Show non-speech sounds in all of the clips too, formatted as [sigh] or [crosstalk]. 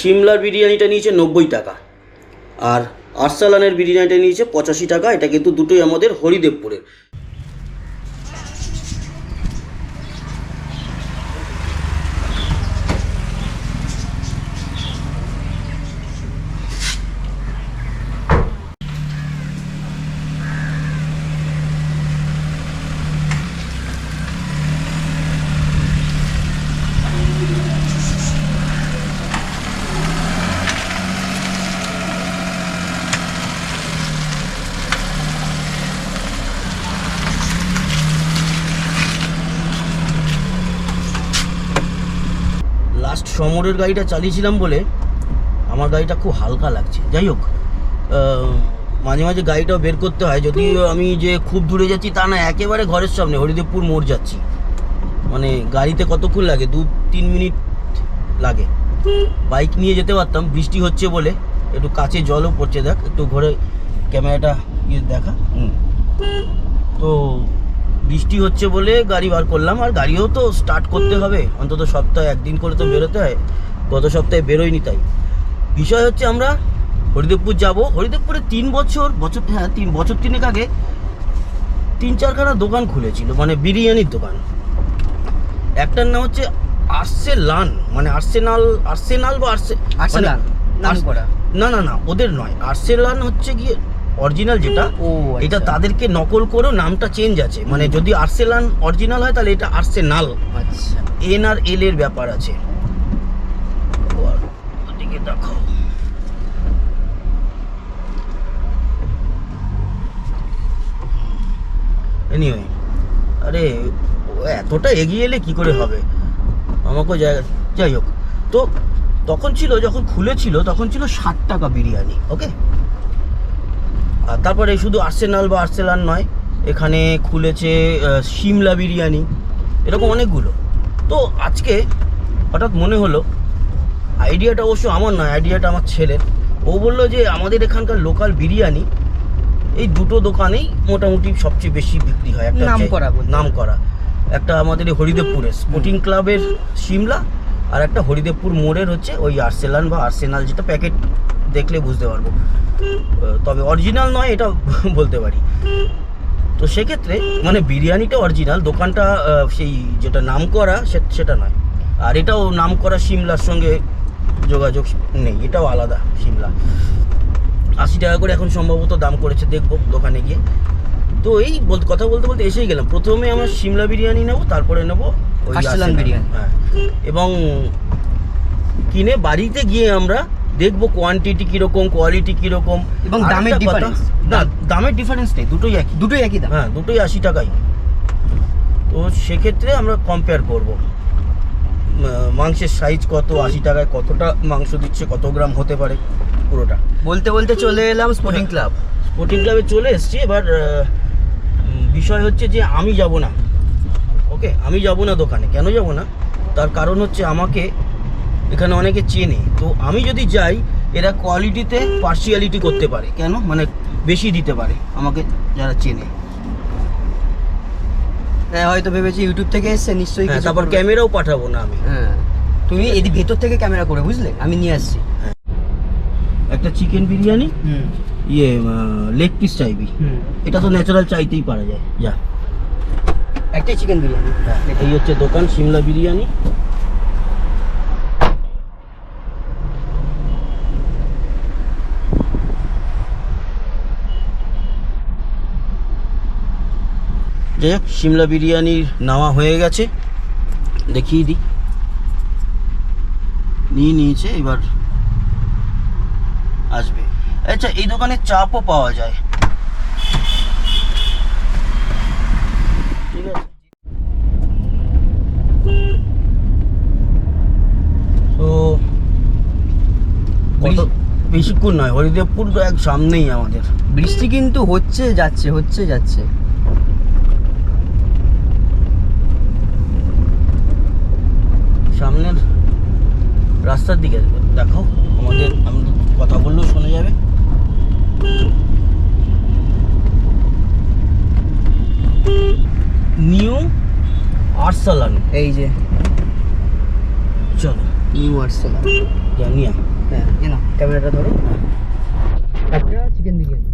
সিমলার বিরিয়ানিটা নিয়েছে নব্বই টাকা। আর আরসালানের বিরিয়ানিটা নিয়েছে পঁচাশি টাকা, এটা কিন্তু দুটোই আমাদের হরিদেবপুরের। সমরের গাড়িটা চালিয়েছিলাম বলে আমার গাড়িটা খুব হালকা লাগছে। যাই হোক মাঝে মাঝে গাড়িটাও বের করতে হয়। যদি আমি যে খুব দূরে যাচ্ছি তা না, একেবারে ঘরের সামনে, হরিদেবপুর মোড় যাচ্ছি। মানে গাড়িতে কতক্ষণ লাগে? দু, তিন মিনিট লাগে। বাইক নিয়ে যেতে পারতাম, বৃষ্টি হচ্ছে বলে। একটু কাছে জলও পড়ছে, দেখ, একটু ঘরে ক্যামেরাটা ইয়ে দেখা। হুম। তো বৃষ্টি হচ্ছে বলে গাড়ি বার করলাম আর গাড়িও তো স্টার্ট করতে হবে। অন্তত সপ্তাহে একদিন করে তো বেরোতে হয় গত সপ্তাহে বেরোয়নি তাই। বিষয় হচ্ছে আমরা হরিদেবপুর যাব। হরিদেবপুরে তিন বছর বছর হ্যাঁ তিন বছর তিনেক আগে তিন চারখানা দোকান খুলেছিল মানে বিরিয়ানির দোকান। একটার নাম হচ্ছে আর্সেলান মানে আর্সেনাল আর্সেনাল বা আর্সে আর্সেনাল, মানে। না না না ওদের নয়। আর্সেলান হচ্ছে গিয়ে অরিজিনাল যেটা ও এটা আচ্ছা। তাদেরকে নকল করেও নামটা চেঞ্জ আছে। মানে যদি আর্সেলান অরিজিনাল হয় তাহলে এটা আর্সেনাল। আচ্ছা। এন আর এল এর ব্যাপার আছে। দেখো। এনিওয়ে আরে এতটা এগিয়ে এলে কি করে হবে? আমাকেও জায়গা যাই হোক। তো তখন ছিল যখন খুলেছিল তখন ছিল ষাট টাকা বিরিয়ানি ওকে তারপরে শুধু আর্সেনাল বা আর্সেলান নয় এখানে খুলেছে সিমলা বিরিয়ানি এরকম অনেকগুলো। তো আজকে হঠাৎ মনে হলো আইডিয়াটা অবশ্য আমার নয় আইডিয়াটা আমার ছেলের। ও বলল যে আমাদের এখানকার লোকাল বিরিয়ানি এই দুটো দোকানেই মোটামুটি সবচেয়ে বেশি বিক্রি হয়। একটা নামকরা বলতে। নাম করা একটা আমাদের এই হরিদেবপুরের স্পোর্টিং ক্লাবের সিমলা আর একটা হরিদেবপুর মোড়ের হচ্ছে ওই আর্সেলান বা আর্সেনাল যেটা প্যাকেট দেখলে বুঝতে পারব। তবে অরিজিনাল নয় এটা [laughs] বলতে পারি। তো সেক্ষেত্রে মানে বিরিয়ানিটা অরিজিনাল দোকানটা সেই যেটা নাম করা সে- সেটা নয়। আর এটাও নাম করা সিমলার সঙ্গে যোগাযোগ নেই এটাও আলাদা সিমলা আশি টাকা করে এখন সম্ভবত দাম করেছে দেখব দোকানে গিয়ে। তো এই কথা বলতে বলতে এসেই গেলাম। প্রথমে আমরা সিমলা বিরিয়ানি নেব তারপরে নেব ওই বিরিয়ানি। হ্যাঁ। এবং কিনে বাড়িতে গিয়ে আমরা দেখব কোয়ান্টিটি কীরকম কোয়ালিটি কীরকম। এবং দামের ডিফারেন্স না দামের ডিফারেন্স নেই দুটোই একই। দুটোই একই দাম? হ্যাঁ দুটোই আশি টাকাই। তো সেক্ষেত্রে আমরা কম্পেয়ার করব। মাংসের সাইজ কত আশি টাকায় কতটা মাংস দিচ্ছে কত গ্রাম হতে পারে পুরোটা। বলতে বলতে চলে এলাম স্পোর্টিং ক্লাব স্পোর্টিং ক্লাবে চলে এসেছি এবার বিষয় হচ্ছে যে আমি যাব না। ওকে আমি যাব না দোকানে। কেন যাব না? তার কারণ হচ্ছে আমাকে এখানে অনেকে চেনে। তো আমি যদি যাই এরা কোয়ালিটিতে পার্সিয়ালিটি করতে পারে। কেন? মানে বেশি দিতে পারে আমাকে যারা চেনে। হ্যাঁ হয়তো ভেবেছি ইউটিউব থেকে এসছে নিশ্চয়ই হ্যাঁ তারপর ক্যামেরাও পাঠাবো না আমি। হ্যাঁ তুমি এদিক ভেতর থেকে ক্যামেরা করে বুঝলে? আমি নিয়ে আসছি। একটা চিকেন বিরিয়ানি হুম। ইয়ে লেগ পিস চাইবি। হুম। এটা তো ন্যাচারাল চাইতেই পারা যায়। যা। একটাই চিকেন বিরিয়ানি হ্যাঁ এই হচ্ছে দোকান সিমলা বিরিয়ানি যাই হোক সিমলা বিরিয়ানির নেওয়া হয়ে গেছে। দেখিয়ে দিই। নিয়ে নিয়েছে এবার আসবে। আচ্ছা এই দোকানে চাপও পাওয়া যায়। ঠিক আছে। তো বেশিক্ষণ নয় হরিদেবপুর তো এক সামনেই আমাদের। বৃষ্টি কিন্তু হচ্ছে যাচ্ছে হচ্ছে যাচ্ছে। সামনের রাস্তার দিকে দেখো আমাদের আমি কথা বললেও শোনা যাবে। নিউ আরসালান। এই যে। চলো। নিউ আর্সেনাল যা নিয়ে। আয়। হ্যাঁ না ক্যামেরাটা ধরো। একটা চিকেন বিরিয়ানি।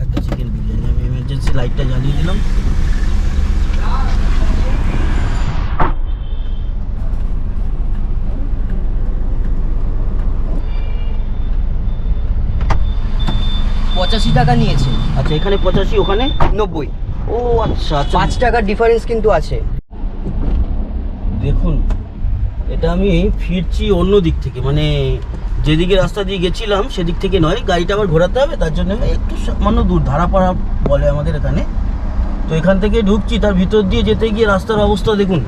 একটা চিকেন বিরিয়ানি আমি এমার্জেন্সি লাইটটা জ্বালিয়ে দিলাম। পঁচাশি টাকা নিয়েছে। আচ্ছা এখানে পঁচাশি ওখানে? নব্বই। ও আচ্ছা আচ্ছা। পাঁচ টাকার ডিফারেন্স কিন্তু আছে। দেখুন এটা আমি ফিরছি অন্য দিক থেকে মানে যেদিকে রাস্তা দিয়ে গেছিলাম সেদিক থেকে নয় গাড়িটা আবার ঘোরাতে হবে তার জন্য একটু সামান্য দূর ধারাপাড়া বলে আমাদের এখানে। তো এখান থেকে ঢুকছি তার ভিতর দিয়ে যেতে গিয়ে রাস্তার অবস্থা দেখুন।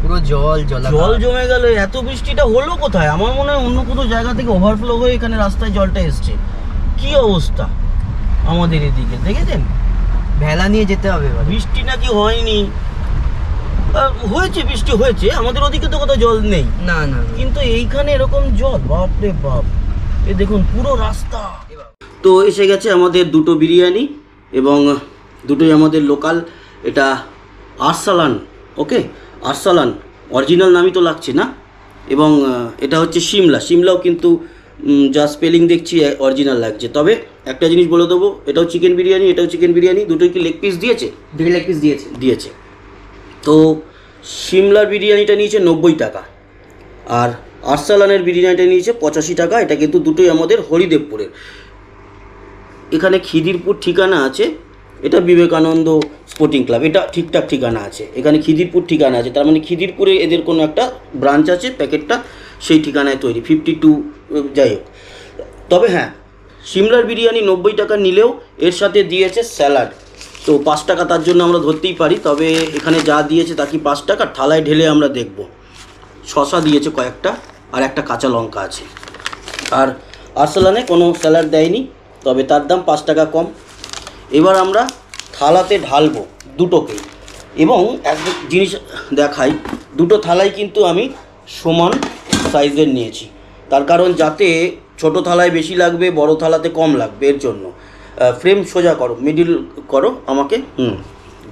পুরো জল জল জল জমে গেল এত বৃষ্টিটা হলো কোথায়? আমার মনে হয় অন্য কোনো জায়গা থেকে ওভারফ্লো হয়ে এখানে রাস্তায় জলটা এসছে। কি অবস্থা? আমাদের এদিকে দেখেছেন? ভেলা নিয়ে যেতে হবে এবার। বৃষ্টি নাকি হয়নি। হয়েছে বৃষ্টি হয়েছে আমাদের ওদিকে তো কোথাও জল নেই। না না। কিন্তু এইখানে এরকম জল বাপ রে বাপ। এ দেখুন পুরো রাস্তা। তো এসে গেছে আমাদের দুটো বিরিয়ানি এবং দুটোই আমাদের লোকাল এটা আরসালান ওকে? আরসালান অরিজিনাল নামই তো লাগছে না? এবং এটা হচ্ছে সিমলা সিমলাও কিন্তু যা স্পেলিং দেখছি অরিজিনাল লাগছে। তবে একটা জিনিস বলে দেবো এটাও চিকেন বিরিয়ানি এটাও চিকেন বিরিয়ানি দুটোই কি লেগ পিস দিয়েছে? দুই লেগ পিস দিয়েছে। দিয়েছে। তো সিমলার বিরিয়ানিটা নিয়েছে নব্বই টাকা আর আরসালানের বিরিয়ানিটা নিয়েছে পঁচাশি টাকা এটা কিন্তু দুটোই আমাদের হরিদেবপুরের। এখানে খিদিরপুর ঠিকানা আছে এটা বিবেকানন্দ স্পোর্টিং ক্লাব এটা ঠিকঠাক ঠিকানা আছে। এখানে খিদিরপুর ঠিকানা আছে তার মানে খিদিরপুরে এদের কোনো একটা ব্রাঞ্চ আছে প্যাকেটটা সেই ঠিকানায় তৈরি ফিফটি টু যাই হোক। তবে হ্যাঁ সিমলার বিরিয়ানি নব্বই টাকা নিলেও এর সাথে দিয়েছে স্যালাড। তো পাঁচ টাকা তার জন্য আমরা ধরতেই পারি, তবে এখানে যা দিয়েছে তা কি পাঁচ টাকা? থালায় ঢেলে আমরা দেখব। শশা দিয়েছে কয়েকটা, আর একটা কাঁচা লঙ্কা আছে। আর আরসালানে কোনো স্যালাড দেয়নি, তবে তার দাম পাঁচ টাকা কম। এবার আমরা থালাতে ঢালবো দুটোকেই। এবং এক জিনিস দেখাই, দুটো থালাই কিন্তু আমি সমান সাইজের নিয়েছি। তার কারণ যাতে ছোট থালায় বেশি লাগবে, বড় থালাতে কম লাগবে, এর জন্য। ফ্রেম সোজা করো মিডিল করো আমাকে, হুম,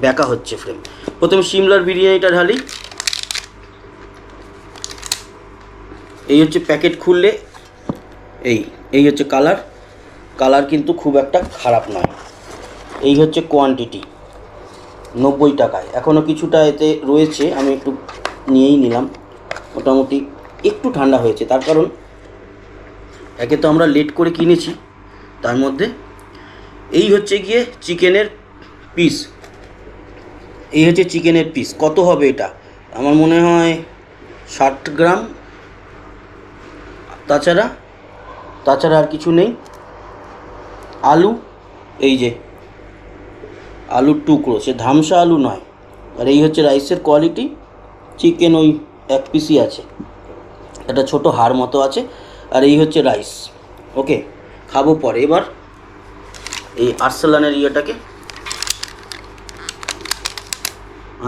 ব্যাকা হচ্ছে ফ্রেম প্রথমে সিমলার বিরিয়ানিটা ঢালি। এই হচ্ছে প্যাকেট খুললে, এই এই হচ্ছে কালার কালার কিন্তু খুব একটা খারাপ নয়। এই হচ্ছে কোয়ান্টিটি নব্বই টাকায়। এখনও কিছুটা এতে রয়েছে, আমি একটু নিয়েই নিলাম। মোটামুটি একটু ঠান্ডা হয়েছে, তার কারণ একে তো আমরা লেট করে কিনেছি। তার মধ্যে এই হচ্ছে গিয়ে চিকেনের পিস এই হচ্ছে চিকেনের পিস কত হবে এটা? আমার মনে হয় ষাট গ্রাম। তাছাড়া তাছাড়া আর কিছু নেই। আলু, এই যে, আলুর টুকরো। সে ধামসা আলু নয়। আর এই হচ্ছে রাইসের কোয়ালিটি চিকেন ওই এক পিসই আছে। একটা ছোট হাড় মতো আছে। আর এই হচ্ছে রাইস ওকে খাব পরে। এবার এই আর্সেলানের ইয়েটাকে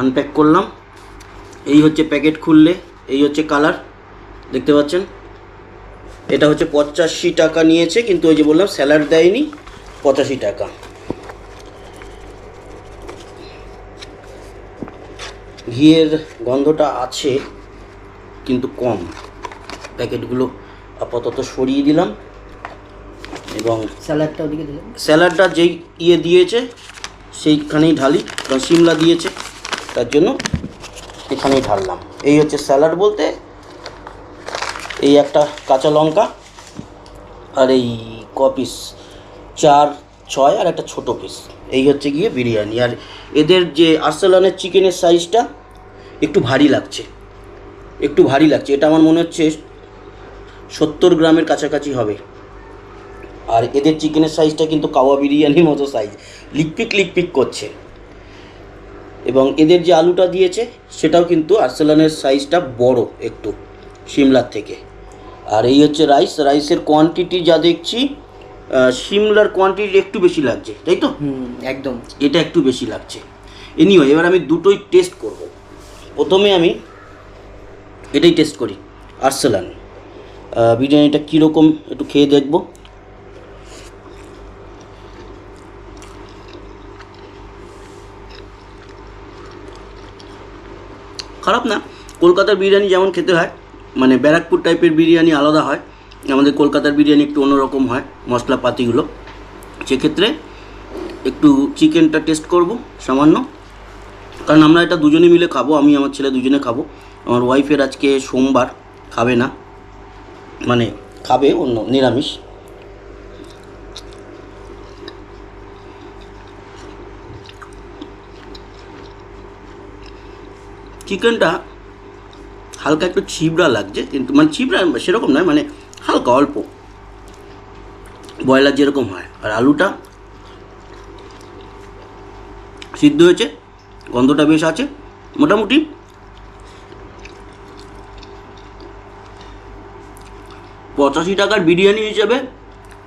আনপ্যাক করলাম। এই হচ্ছে প্যাকেট খুললে, এই হচ্ছে কালার দেখতে পাচ্ছেন? এটা হচ্ছে পঁচাশি টাকা নিয়েছে, কিন্তু ওই যে বললাম স্যালাড দেয়নি, পঁচাশি টাকা। ঘিয়ের গন্ধটা আছে, কিন্তু কম। প্যাকেটগুলো আপাতত সরিয়ে দিলাম এবং স্যালাডটা ওদিকে দিলাম। স্যালাডটা যেই ইয়ে দিয়েছে সেইখানেই ঢালি কারণ সিমলা দিয়েছে তার জন্য এখানেই ঢাললাম। এই হচ্ছে স্যালাড বলতে এই একটা কাঁচা লঙ্কা আর এই ক পিস চার ছয় আর একটা ছোট পিস। এই হচ্ছে গিয়ে বিরিয়ানি। আর এদের যে আরসালানের চিকেনের সাইজটা একটু ভারী লাগছে একটু ভারী লাগছে। এটা আমার মনে হচ্ছে সত্তর গ্রামের কাছাকাছি হবে। আর এদের চিকেনের সাইজটা কিন্তু কাওয়া বিরিয়ানির মতো সাইজ লিকপিক লিকপিক করছে। এবং এদের যে আলুটা দিয়েছে সেটাও কিন্তু আর্সেলানের সাইজটা বড় একটু সিমলার থেকে। আর এই হচ্ছে রাইস রাইসের কোয়ান্টিটি যা দেখছি সিমলার কোয়ান্টিটি একটু বেশি লাগছে তাই তো? একদম। এটা একটু বেশি লাগছে। এনিও এবার আমি দুটোই টেস্ট করব। প্রথমে আমি এটাই টেস্ট করি আর্সেলান। বিরিয়ানিটা কীরকম একটু খেয়ে দেখব। খারাপ না, কলকাতার বিরিয়ানি যেমন খেতে হয় মানে ব্যারাকপুর টাইপের বিরিয়ানি আলাদা হয়, আমাদের কলকাতার বিরিয়ানি একটু অন্যরকম হয়, মশলাপাতিগুলো। সেক্ষেত্রে একটু চিকেনটা টেস্ট করব, সামান্য। কারণ আমরা এটা দুজনে মিলে খাব, আমি, আমার ছেলে দুজনে খাব। আমার ওয়াইফের আজকে সোমবার, খাবে না। মানে খাবে অন্য, নিরামিষ। চিকেনটা হালকা একটু ছিবড়া লাগছে, কিন্তু মানে ছিবড়া সেরকম নয় মানে হালকা অল্প। ব্রয়লার যেরকম হয়, আর আলুটা সিদ্ধ হয়েছে, গন্ধটা বেশ আছে, মোটামুটি পঁচাশি টাকার বিরিয়ানি হিসেবে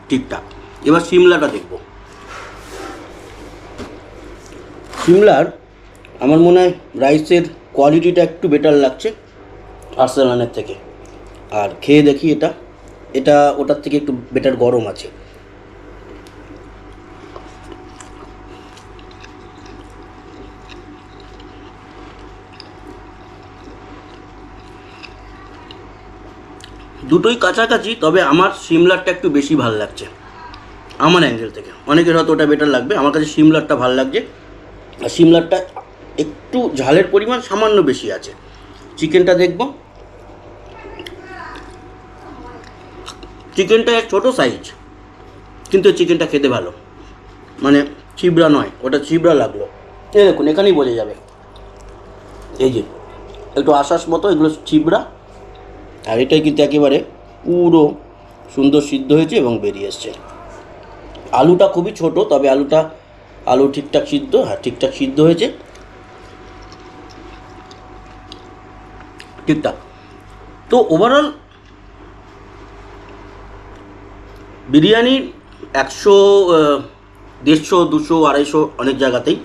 ঠিকঠাক। এবার সিমলাটা দেখব। সিমলার আমার মনে হয় রাইসের কোয়ালিটিটা একটু বেটার লাগছে আর্সেলানের থেকে। আর খেয়ে দেখি এটা। এটা ওটার থেকে একটু বেটার গরম আছে। দুটোই কাছাকাছি, তবে আমার সিমলারটা একটু বেশি ভালো লাগছে। আমার অ্যাঙ্গেল থেকে। অনেকের হয়তো ওটা বেটার লাগবে, আমার কাছে সিমলারটা ভালো লাগছে। আর সিমলারটা একটু ঝালের পরিমাণ সামান্য বেশি আছে। চিকেনটা দেখব। চিকেনটা এক ছোটো সাইজ কিন্তু চিকেনটা খেতে ভালো। মানে চিবড়া নয়, ওটা চিবড়া লাগল। এই দেখুন, এখানেই বোঝা যাবে। এই যে, একটু আশ্বাস মতো, এগুলো চিবড়া আর এটাই কিন্তু একেবারে পুরো সুন্দর সিদ্ধ হয়েছে এবং বেরিয়ে এসছে। আলুটা খুবই ছোট, তবে আলুটা, আলু ঠিকঠাক সিদ্ধ হ্যাঁ ঠিকঠাক সিদ্ধ হয়েছে। ঠিকঠাক। তো ওভারঅল বিরিয়ানি একশো দেড়শো, দুশো, আড়াইশো অনেক জায়গাতেই।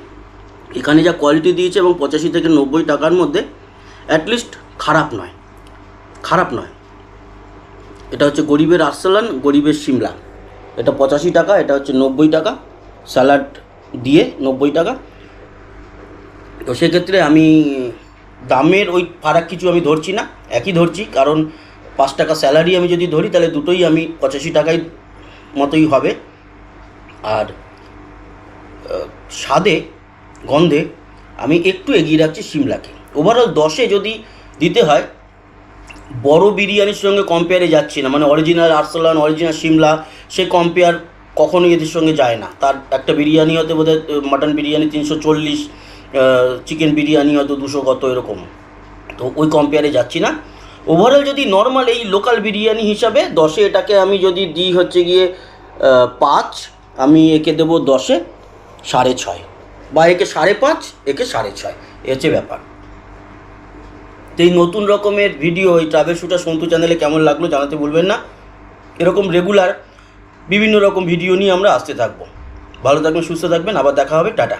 এখানে যা কোয়ালিটি দিয়েছে এবং পঁচাশি থেকে নব্বই টাকার মধ্যে অ্যাটলিস্ট খারাপ নয়। খারাপ নয়। এটা হচ্ছে গরিবের আরসালান, গরিবের সিমলা। এটা পঁচাশি টাকা, এটা হচ্ছে নব্বই টাকা। স্যালাড দিয়ে নব্বই টাকা। তো সেক্ষেত্রে আমি, দামের ওই ফারাক কিছু আমি ধরছি না, একই ধরছি। কারণ পাঁচ টাকা স্যালারি আমি যদি ধরি, তাহলে দুটোই আমি পঁচাশি টাকায় মতোই হবে। আর স্বাদে, গন্ধে আমি একটু এগিয়ে রাখছি সিমলাকে। ওভারঅল দশে যদি দিতে হয় বড় বিরিয়ানির সঙ্গে কম্পেয়ারে যাচ্ছি না। মানে অরিজিনাল আরসালান অরিজিনাল সিমলা, সে কম্পেয়ার কখনোই এদের সঙ্গে যায় না। তার একটা বিরিয়ানি হতে বোধহয় মাটন বিরিয়ানি তিনশো চল্লিশ চিকেন বিরিয়ানি হয়তো দুশো কত এরকম। তো ওই কম্পেয়ারে যাচ্ছি না। ওভারঅল যদি নর্মাল এই লোকাল বিরিয়ানি হিসাবে দশে এটাকে আমি যদি দিই হচ্ছে গিয়ে পাঁচ, আমি একে দেবো দশে সাড়ে ছয়। বা একে সাড়ে পাঁচ, একে সাড়ে ছয়। এ হচ্ছে ব্যাপার। তো এই নতুন রকমের ভিডিও এই ট্রাভেল শুটার সন্তু চ্যানেলে কেমন লাগল জানাতে ভুলবেন না। এরকম রেগুলার বিভিন্ন রকম ভিডিও নিয়ে আমরা আসতে থাকব। ভালো থাকবেন, সুস্থ থাকবেন, আবার দেখা হবে, টাটা।